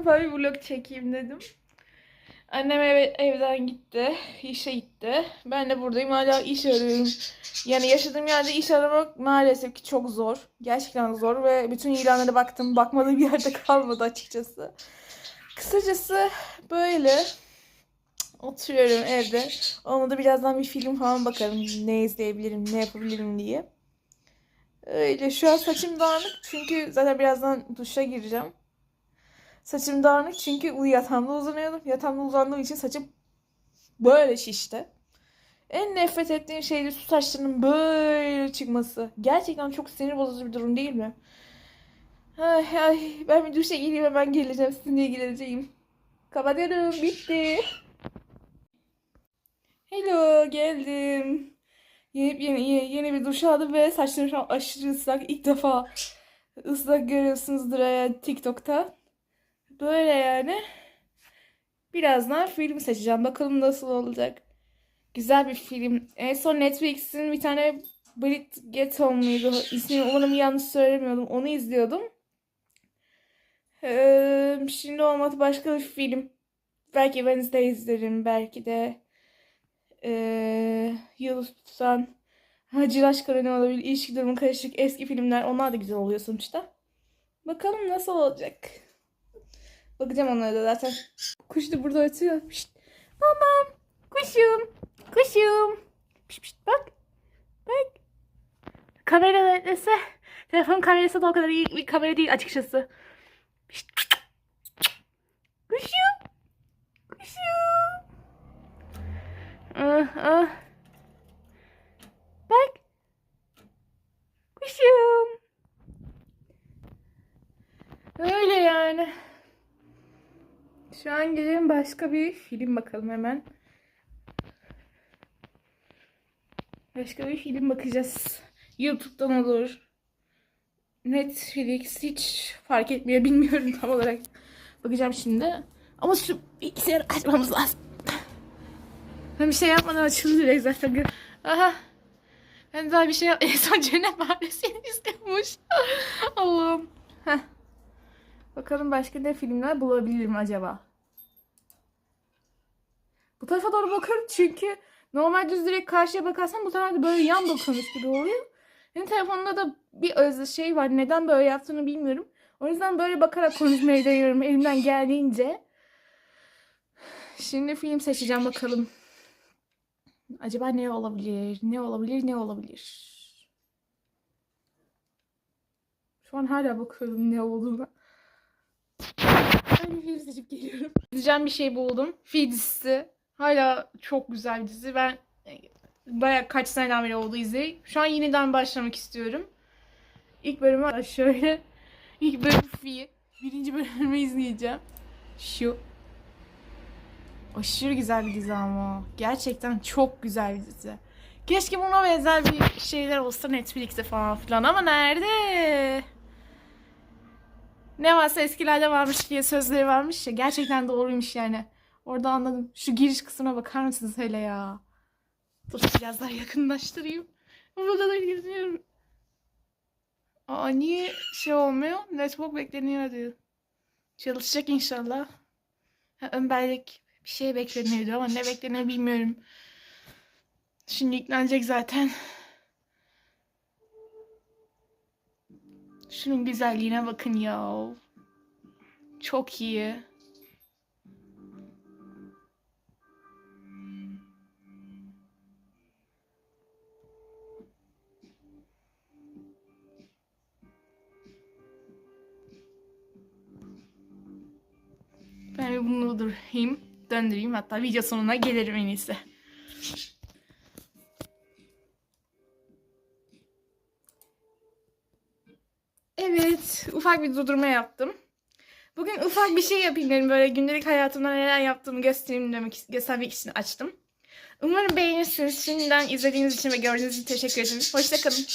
ufak bir vlog çekeyim dedim. Annem eve, evden gitti. işe gitti. Ben de buradayım hala iş arıyorum. Yani yaşadığım yerde iş aramak maalesef ki çok zor. Gerçekten zor ve bütün ilanlara baktım. Bakmadığım yerde kalmadı açıkçası. Kısacası böyle oturuyorum evde. Olmadı birazdan bir film falan bakarım. Ne izleyebilirim, ne yapabilirim diye. Öyle şu an saçım dağınık çünkü zaten birazdan duşa gireceğim. Saçım dağınık çünkü yatağımda uzanıyordum. Yatağımda uzandığım için saçım böyle şişti. En nefret ettiğim şey de su saçlarının böyle çıkması. Gerçekten çok sinir bozucu bir durum değil mi? Ay, ay, ben bir duşa gireyim hemen geleceğim. Sizinle ilgileneceğim. Kapatıyorum. Bitti. Hello geldim. Yeni, yeni, yeni, yeni bir duş aldım ve saçlarım şu an aşırı ıslak. İlk defa ıslak görüyorsunuzdur eğer TikTok'ta. Böyle yani. Birazdan film seçeceğim. Bakalım nasıl olacak. Güzel bir film. En son Netflix'in bir tane Brit Ghetto muydu? İsmini umarım yanlış söylemiyordum. Onu izliyordum. Ee, şimdi olmadı başka bir film. Belki Wednesday izlerim. Belki de ee, Yıldız Tutan Hacı Aşkı ne olabilir? İlişki durumu karışık eski filmler. Onlar da güzel oluyor sonuçta. Bakalım nasıl olacak. Bakacağım onlara da zaten. Kuş da burada ötüyor. Pişt. Mamam. Kuşum. Kuşum. Pişt, pişt, bak. Bak. Kamera neredeyse. Telefon kamerası da o kadar iyi bir kamera değil açıkçası. Pişt. Kuşum. Kuşum. Ah, ah. Bak. Kuşum. Öyle yani. Şu an gelelim başka bir film bakalım hemen. Başka bir film bakacağız. YouTube'dan olur. Netflix hiç fark etmiyor. Bilmiyorum tam olarak. Bakacağım şimdi. Ama şu bilgisayarı açmamız lazım. Ben bir şey yapmadan açıldı direkt zaten. Aha. Ben daha bir şey yap... En son Cennet Mahallesi'ni izliyormuş. Allah'ım. Bakalım başka ne filmler bulabilirim acaba? Bu tarafa doğru bakıyorum çünkü normal düz direkt karşıya bakarsan bu sefer böyle yan bakıyormuş gibi oluyor. Benim telefonumda da bir öz şey var. Neden böyle yaptığını bilmiyorum. O yüzden böyle bakarak konuşmayı deniyorum elimden geldiğince. Şimdi film seçeceğim bakalım. Acaba ne olabilir? Ne olabilir? Ne olabilir? Şu an hala bakıyorum ne olduğuna. Ben bir film seçip geliyorum. Diyeceğim bir şey buldum. Fi dizisi. Hala çok güzel bir dizi. Ben e, baya kaç seneden beri oldu izleyip. Şu an yeniden başlamak istiyorum. İlk bölümü şöyle. İlk bölüm Fi. Birinci bölümü izleyeceğim. Şu. Aşırı güzel bir dizi ama. Gerçekten çok güzel bir dizi. Keşke buna benzer bir şeyler olsa Netflix'te falan filan ama nerede? Ne varsa eskilerde varmış diye sözleri varmış ya. Gerçekten doğruymuş yani. Orada anladım. Şu giriş kısmına bakar mısınız hele ya? Dur biraz daha yakınlaştırayım. Bu kadar gidiyorum. Aa niye şey olmuyor? Network bekleniyor diyor. Çalışacak inşallah. Ha, ön bellek bir şey bekleniyordu ama ne bekleniyor bilmiyorum. Şimdi yüklenecek zaten. Şunun güzelliğine bakın ya. Çok iyi. Ben bunu durayım, döndüreyim. Hatta video sonuna gelirim en iyisi. Evet, ufak bir durdurma yaptım. Bugün ufak bir şey yapayım dedim. Böyle gündelik hayatımda neler yaptığımı göstereyim demek, göstermek için açtım. Umarım beğenirsiniz. Şimdiden izlediğiniz için ve gördüğünüz için teşekkür ederim. Hoşçakalın.